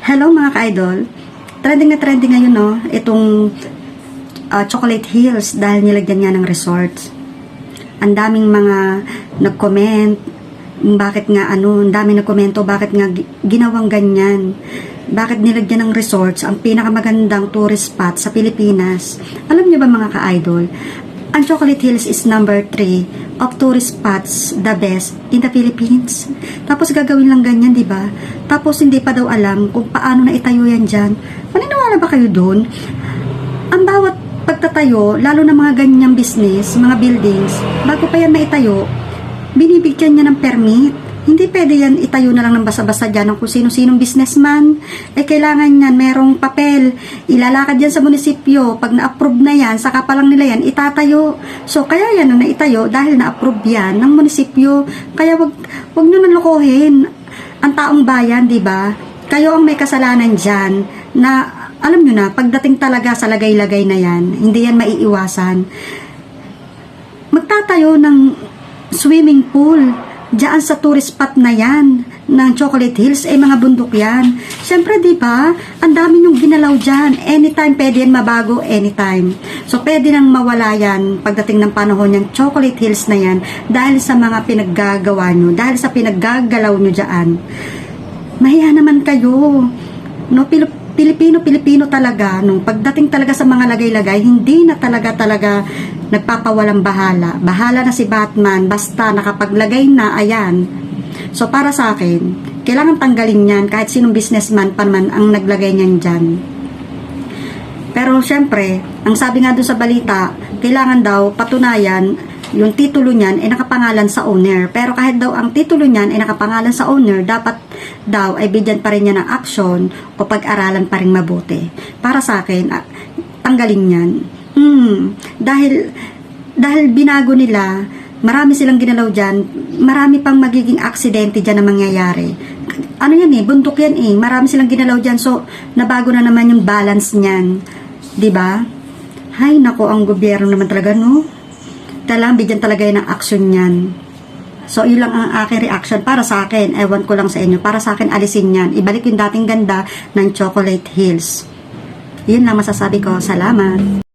Hello mga ka-idol. Trending na trending ngayon no, itong uh, Chocolate Hills dahil nilagyan niya ng resort. Ang daming mga nag-comment, bakit nga ano, ang daming nagkomento, bakit nga gi- ginawang ganyan. Bakit nilagyan ng resorts ang pinakamagandang tourist spot sa Pilipinas? Alam niyo ba mga ka-idol, ang Chocolate Hills is number 3 of tourist spots, the best in the Philippines. Tapos gagawin lang ganyan, di ba? Tapos hindi pa daw alam kung paano na itayo yan dyan. Maniniwala ba kayo doon? Ang bawat pagtatayo, lalo na mga ganyang business, mga buildings, bago pa yan maitayo, binibigyan niya ng permit. Hindi pwede yan itayo na lang ng basa-basa dyan ng kung sino-sinong businessman. Eh, kailangan yan, merong papel. Ilalakad yan sa munisipyo. Pag na-approve na yan, saka pa lang nila yan, itatayo. So, kaya yan na naitayo dahil na-approve yan ng munisipyo. Kaya wag, wag nyo nalokohin ang taong bayan, di ba? Kayo ang may kasalanan dyan na alam nyo na, pagdating talaga sa lagay-lagay na yan, hindi yan maiiwasan. Magtatayo ng swimming pool diyan sa tourist spot na yan ng Chocolate Hills ay mga bundok yan. Siyempre, di ba? Ang dami yung ginalaw dyan. Anytime pwede yan mabago, anytime. So, pwede nang mawala yan pagdating ng panahon yung Chocolate Hills na yan dahil sa mga pinaggagawa nyo, dahil sa pinaggagalaw nyo dyan. Mahiya naman kayo. No, Pilip Pilipino, Pilipino talaga, no, pagdating talaga sa mga lagay-lagay, hindi na talaga talaga nagpapawalang bahala. Bahala na si Batman, basta nakapaglagay na, ayan. So, para sa akin, kailangan tanggalin yan, kahit sinong businessman pa man ang naglagay niyan dyan. Pero, syempre, ang sabi nga doon sa balita, kailangan daw patunayan yung titulo niyan ay nakapangalan sa owner. Pero kahit daw ang titulo niyan ay nakapangalan sa owner, dapat daw ay bigyan pa rin niya ng action o pag-aralan pa rin mabuti. Para sa akin, ah, tanggalin yan. Hmm, dahil, dahil binago nila, marami silang ginalaw dyan, marami pang magiging aksidente dyan na mangyayari. Ano yan eh, bundok yan eh, marami silang ginalaw dyan, so nabago na naman yung balance niyan. 'Di ba? Hay, nako, ang gobyerno naman talaga, no? Kailangan bigyan talaga yan ng action niyan. So, yun lang ang aking reaction para sa akin. Ewan ko lang sa inyo. Para sa akin, alisin yan. Ibalik yung dating ganda ng Chocolate Hills. Yun lang masasabi ko. Salamat.